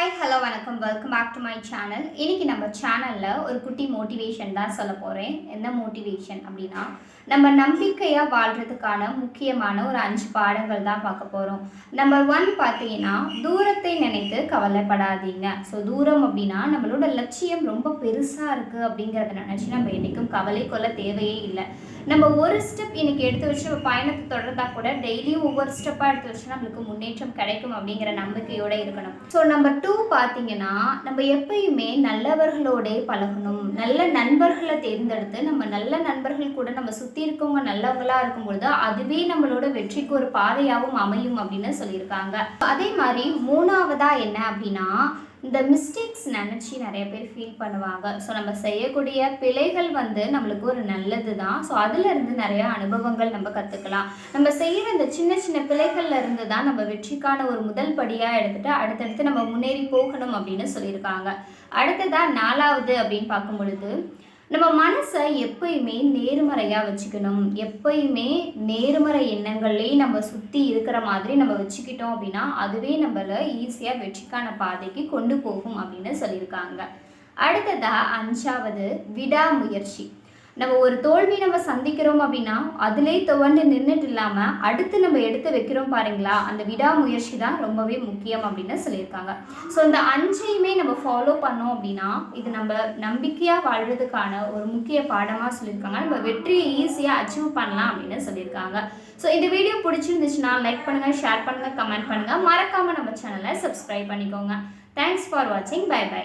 Hi hello வணக்கம். Welcome back to my channel இன்றைக்கி நம்ம சேனலில் ஒரு குட்டி மோட்டிவேஷன் தான் சொல்ல போகிறேன் என்ன மோட்டிவேஷன் அப்படின்னா நம்ம நம்பிக்கையாக வாழ்கிறதுக்கான முக்கியமான ஒரு அஞ்சு பாடங்கள் தான் பார்க்க போகிறோம் நம்பர் ஒன் பார்த்தீங்கன்னா தூரத்தை நினைத்து கவலைப்படாதீங்க. ஸோ தூரம் அப்படின்னா நம்மளோட லட்சியம் ரொம்ப பெருசாக இருக்குது அப்படிங்கிறத நினச்சி நம்ம என்றைக்கும் கவலை கொள்ள தேவையே இல்லை. நம்ம ஒரு ஸ்டெப் இன்னைக்கு எடுத்து வச்சு நம்ம பயணத்தை தொடர்ந்தா கூட டெய்லியும் ஒவ்வொரு ஸ்டெப்பாக எடுத்து வச்சு நம்மளுக்கு முன்னேற்றம் கிடைக்கும் அப்படிங்கிற நம்பிக்கையோட இருக்கணும். ஸோ நம்பர் டூ பார்த்தீங்கன்னா நம்ம எப்பயுமே நல்லவர்களோடே பழகணும். நல்ல நண்பர்களை தேர்ந்தெடுத்து நம்ம நல்ல நண்பர்கள் கூட நம்ம சுற்றி இருக்கவங்க நல்லவங்களா இருக்கும் பொழுது அதுவே நம்மளோட வெற்றிக்கு ஒரு பாதையாகவும் அமையும் அப்படின்னு சொல்லியிருக்காங்க. அதே மாதிரி மூணாவதாக என்ன அப்படின்னா இந்த மிஸ்டேக்ஸ் நினச்சி நிறைய பேர் ஃபீல் பண்ணுவாங்க. ஸோ நம்ம செய்யக்கூடிய பிழைகள் வந்து நம்மளுக்கு ஒரு நல்லது தான் ஸோ அதுலேருந்து நிறையா அனுபவங்கள் நம்ம கற்றுக்கலாம் நம்ம செய்கிற இந்த சின்ன சின்ன பிழைகள்ல இருந்து தான் நம்ம வெற்றிக்கான ஒரு முதல் படியாக எடுத்துகிட்டு அடுத்தடுத்து நம்ம முன்னேறி போகணும் அப்படின்னு சொல்லியிருக்காங்க. அடுத்ததாக நாலாவது அப்படின்னு பார்க்கும் பொழுது நம்ம மனசை எப்பயுமே நேர்மறையாக வச்சுக்கணும். எப்பயுமே நேர்மறை எண்ணங்கள்லேயே நம்ம சுற்றி இருக்கிற மாதிரி நம்ம வச்சுக்கிட்டோம் அப்படின்னா அதுவே நம்மளை ஈஸியாக வெற்றிக்கான பாதைக்கு கொண்டு போகும் அப்படின்னு சொல்லியிருக்காங்க. அடுத்ததாக அஞ்சாவது விடாமுயற்சி. நம்ம ஒரு தோல்வி நம்ம சந்திக்கிறோம் அப்படின்னா அதிலே துவண்டு நின்றுட்டு இல்லாமல் அடுத்து நம்ம எடுத்து வைக்கிறோம் பாருங்களா அந்த விடாமுயற்சி தான் ரொம்பவே முக்கியம் அப்படின்னு சொல்லியிருக்காங்க. ஸோ இந்த அஞ்சையுமே நம்ம ஃபாலோ பண்ணோம் அப்படின்னா இது நம்ம நம்பிக்கையாக வாழ்கிறதுக்கான ஒரு முக்கிய பாடமாக சொல்லியிருக்காங்க. நம்ம வெற்றியை ஈஸியாக அச்சீவ் பண்ணலாம் அப்படின்னு சொல்லியிருக்காங்க. ஸோ இந்த வீடியோ பிடிச்சிருந்துச்சுன்னா லைக் பண்ணுங்கள் ஷேர் பண்ணுங்கள் கமெண்ட் பண்ணுங்கள் மறக்காமல் நம்ம சேனலை சப்ஸ்கிரைப் பண்ணிக்கோங்க. தேங்க்ஸ் ஃபார் வாட்சிங் பை பை